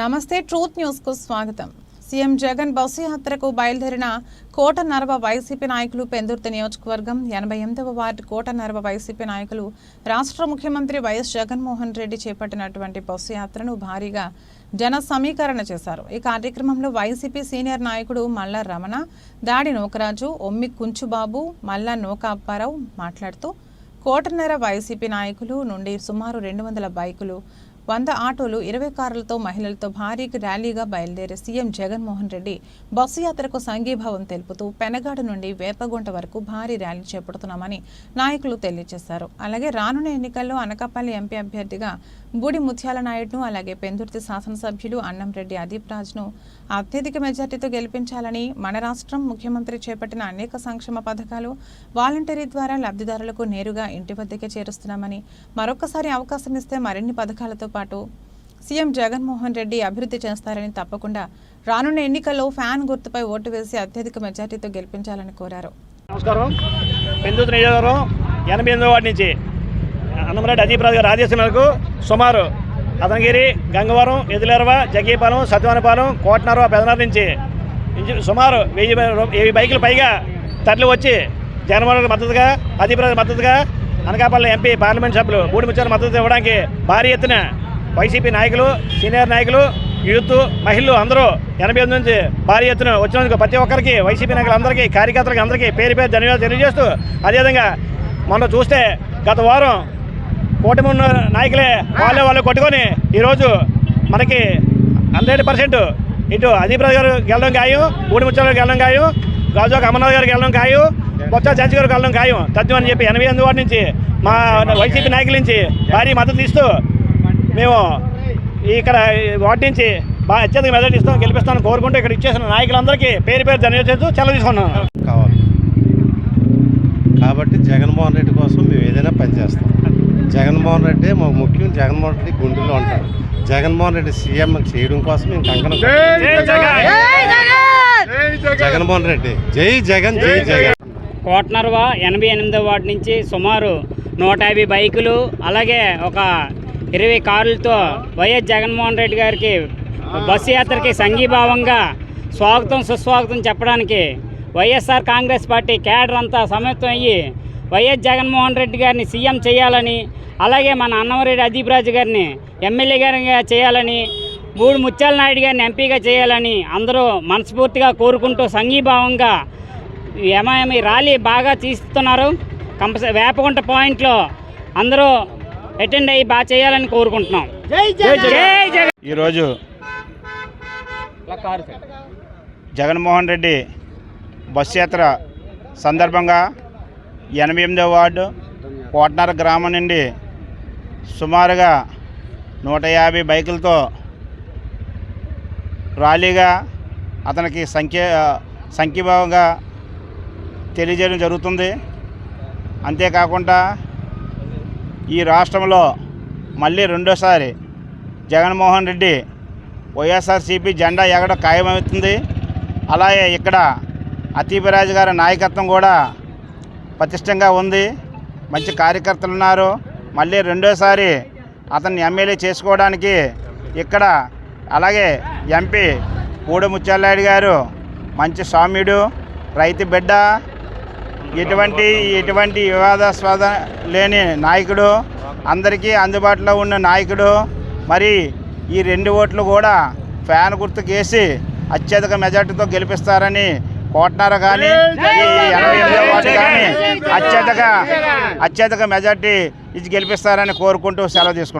నమస్తే ట్రూత్ న్యూస్కు స్వాగతం. సీఎం జగన్ బస్సు యాత్రకు బయలుదేరిన కోట నరవ వైసీపీ నాయకులు పెందుర్తి నియోజకవర్గం ఎనభై ఎనిమిదవ వార్డు కోట నరవ వైసీపీ నాయకులు రాష్ట్ర ముఖ్యమంత్రి వైఎస్ జగన్మోహన్ రెడ్డి చేపట్టినటువంటి బస్సు యాత్రను భారీగా జన సమీకరణ చేశారు. ఈ కార్యక్రమంలో వైసీపీ సీనియర్ నాయకుడు మల్లా రమణ దాడి నోకరాజు ఒమ్మి కుంచుబాబు మల్లా నోకాప్పారావు మాట్లాడుతూ కోటన్నర వైసీపీ నాయకులు నుండి సుమారు రెండు వందల బైకులు వంద ఆటోలు ఇరవై కార్లతో మహిళలతో భారీ ర్యాలీగా బయలుదేరి సీఎం జగన్మోహన్ రెడ్డి బస్సు యాత్రకు సంఘీభావం తెలుపుతూ పెనగాడు నుండి వేపగుంట వరకు భారీ ర్యాలీ చేపడుతున్నామని నాయకులు తెలియజేశారు. అలాగే రానున్న ఎన్నికల్లో అనకాపల్లి ఎంపీ అభ్యర్థిగా బూడి ముత్యాల నాయుడును అలాగే పెందుర్తి శాసనసభ్యులు అన్నంరెడ్డి అదీప్ రాజ్ను అత్యధిక మెజార్టీతో గెలిపించాలని మన రాష్ట్రం ముఖ్యమంత్రి చేపట్టిన అనేక సంక్షేమ పథకాలు వాలంటీరీ ద్వారా లబ్ధిదారులకు నేరుగా ఇంటి వద్దకే చేరుస్తున్నామని మరొకసారి అవకాశం ఇస్తే మరిన్ని పథకాలతో పాటు సీఎం జగన్మోహన్ రెడ్డి అభివృద్ధి చేస్తారని తప్పకుండా రానున్న ఎన్నికల్లో ఫ్యాన్ గుర్తుపై ఓటు వేసి అత్యధిక మెజార్టీతో గెలిపించాలని కోరారు. నమస్కారం. పెందుతు నియోజకవర్గం ఎనభై ఎనిమిదో వాటి నుంచి అన్నమరెడ్డి అదీప్ రాజు ఆదేశం మేరకు సుమారు అతనగిరి గంగవరం ఎదులేరవ జగీపాలెం సత్యవనపాలెం కోటనరవ పెదనార్ నుంచి సుమారు వెయ్యి వెయ్యి బైకులు పైగా తరలి వచ్చి జగన్మోహన్ మద్దతుగా అదీప్ మద్దతుగా అనకాపల్లి ఎంపీ పార్లమెంట్ సభ్యులు బూడి ముచ్చారు మద్దతు ఇవ్వడానికి భారీ ఎత్తున వైసీపీ నాయకులు సీనియర్ నాయకులు యూత్ మహిళలు అందరూ ఎనభై ఎనిమిది నుంచి భారీ ఎత్తున వచ్చినందుకు ప్రతి ఒక్కరికి వైసీపీ నాయకులందరికీ కార్యకర్తలకు అందరికీ పేరు పేరు ధన్యవాదాలు తెలియజేస్తూ అదేవిధంగా మనం చూస్తే గత వారం కూటమి ఉన్న నాయకులే వాళ్ళే వాళ్ళు కొట్టుకొని ఈరోజు మనకి హండ్రెడ్ పర్సెంట్ ఇటు అదీప్రాజ్ గారు గెలడం ఖాయం ఊడి ముచ్చాల గెలడం ఖాయం గాజువాక అమర్నాథ్ గారు గెలడం ఖాయం బొత్స జడ్జి గారు గెలడం ఖాయం తథ్యం అని చెప్పి ఎనభై ఎనిమిది వాటి నుంచి మా వైసీపీ నాయకుల నుంచి భారీ మద్దతు ఇస్తూ మేము ఇక్కడ వాటి నుంచి బాగా అత్యధిక మెజార్టీ ఇస్తాం గెలిపిస్తామని కోరుకుంటూ ఇక్కడ ఇచ్చేసిన నాయకులందరికీ పేరు పేరు ధన్యవాదాలు సెలవు తీసుకున్నాను. కావాలి. కాబట్టి జగన్మోహన్ రెడ్డి కోసం మేము ఏదైనా పనిచేస్తాం జగన్మోహన్ రెడ్డి మాకు ముఖ్యం జగన్మోహన్ రెడ్డి గుండెల్లో ఉంటాడు. జగన్మోహన్ రెడ్డి సీఎం చేయడం కోసం మేము కంకణం జగన్మోహన్ రెడ్డి జై జగన్ జై జగన్. కోటనర్వ ఎనభై ఎనిమిదో వార్డు నుంచి సుమారు నూట యాభై బైకులు అలాగే ఒక ఇరవై కార్లతో వైఎస్ జగన్మోహన్ రెడ్డి గారికి బస్సు యాత్రకి సంఘీభావంగా స్వాగతం సుస్వాగతం చెప్పడానికి వైఎస్ఆర్ కాంగ్రెస్ పార్టీ కేడర్ అంతా సమేతం అయ్యి వైఎస్ జగన్మోహన్ రెడ్డి గారిని సీఎం చేయాలని అలాగే మన అన్నమరెడ్డి అదీప్రాజు గారిని ఎమ్మెల్యే గారిగా చేయాలని మూడు ముత్యాల నాయుడు గారిని ఎంపీగా చేయాలని అందరూ మనస్ఫూర్తిగా కోరుకుంటూ సంఘీభావంగా ఎంఐఎం ర్యాలీ బాగా తీస్తున్నారు. కంపల్సరీ వేపగుంట పాయింట్లో అందరూ అటెండ్ అయ్యి బాగా చేయాలని కోరుకుంటున్నాం. ఈరోజు జగన్మోహన్ రెడ్డి బస్సు యాత్ర సందర్భంగా ఎనభై ఎనిమిదవ వార్డు కోటనర గ్రామం నుండి సుమారుగా నూట యాభై బైకులతో ర్యాలీగా అతనికి సంఖ్య సంఖ్యభావంగా తెలియజేయడం జరుగుతుంది. అంతేకాకుండా ఈ రాష్ట్రంలో మళ్ళీ రెండోసారి జగన్మోహన్ రెడ్డి వైఎస్ఆర్సీపీ జెండా ఎగడ ఖాయమవుతుంది. అలాగే ఇక్కడ అతీపరాజు గారి నాయకత్వం కూడా పటిష్టంగా ఉంది. మంచి కార్యకర్తలు ఉన్నారు. మళ్ళీ రెండోసారి అతన్ని ఎమ్మెల్యే చేసుకోవడానికి ఇక్కడ అలాగే ఎంపీ పూడి ముత్యాలనాయుడు గారు మంచి స్వామ్యుడు రైతు బిడ్డ ఎటువంటి ఎటువంటి వివాదాస్పద లేని నాయకుడు అందరికీ అందుబాటులో ఉన్న నాయకుడు మరి ఈ రెండు ఓట్లు కూడా ఫ్యాన్ గుర్తుకేసి అత్యధిక మెజార్టీతో గెలిపిస్తారని కోట్నారు కానీ ఈ ఎనభై ఎనిమిదో వార్డు కానీ అత్యధిక అత్యధిక మెజార్టీ ఇచ్చి గెలిపిస్తారని కోరుకుంటూ సెలవు తీసుకుంటాం